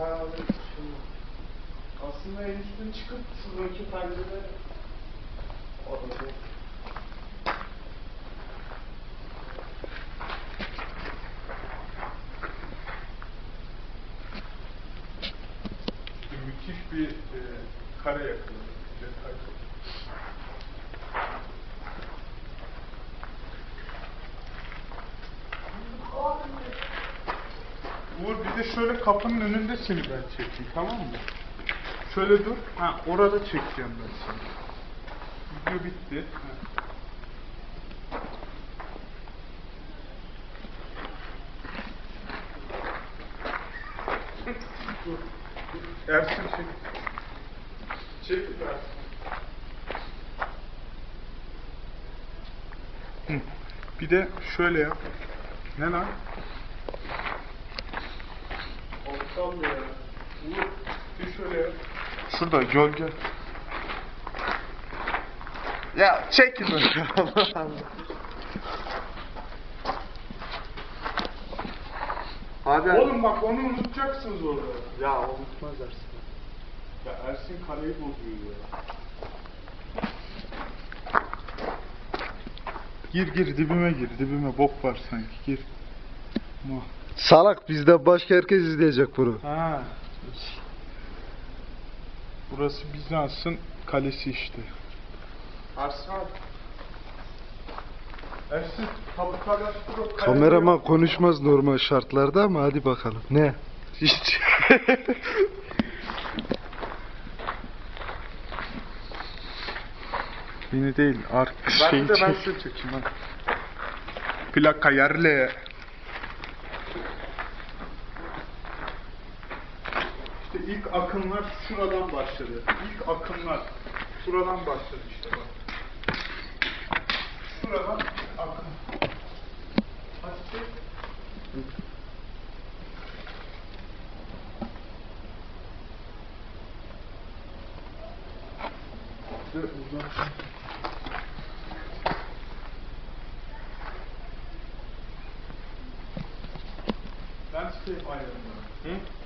bayağı bir şey. Aslında en üstüne çıkıp şuradaki pencere orada. Müthiş bir e, kare yakaladık. Uğur bir de şöyle kapının önünde seni ben çekeyim tamam mı? Şöyle dur. Ha orada çekeceğim ben seni. Video bitti. Ha. Ersin çek. Çek Ersin. Bir de şöyle yap. Ne lan? Aptal ya. Uğur, bir şöyle. Şurada gölge. Ya çekin böyle. Allah Allah. Abi Oğlum bak onu unutacaksınız orada. ya unutmaz Ersin. Ya Ersin kareyi bozuyor ya. Gir gir dibime gir dibime bok var sanki gir. Muah. Salak bizden başka herkes izleyecek bunu. Ha. Burası Bizans'ın kalesi işte. Abi. Ersin. Kameraman konuşmaz normal şartlarda ama hadi bakalım. Ne? Hiç. Beni değil, ark Ben şeyi de ben size çekeyim ha. Plaka yerle. İşte ilk akımlar şuradan başladı. İlk akımlar şuradan başladı işte bak. Şuradan akım. Hadi çek. Dur, uzak. Landscape ayarında. Hı?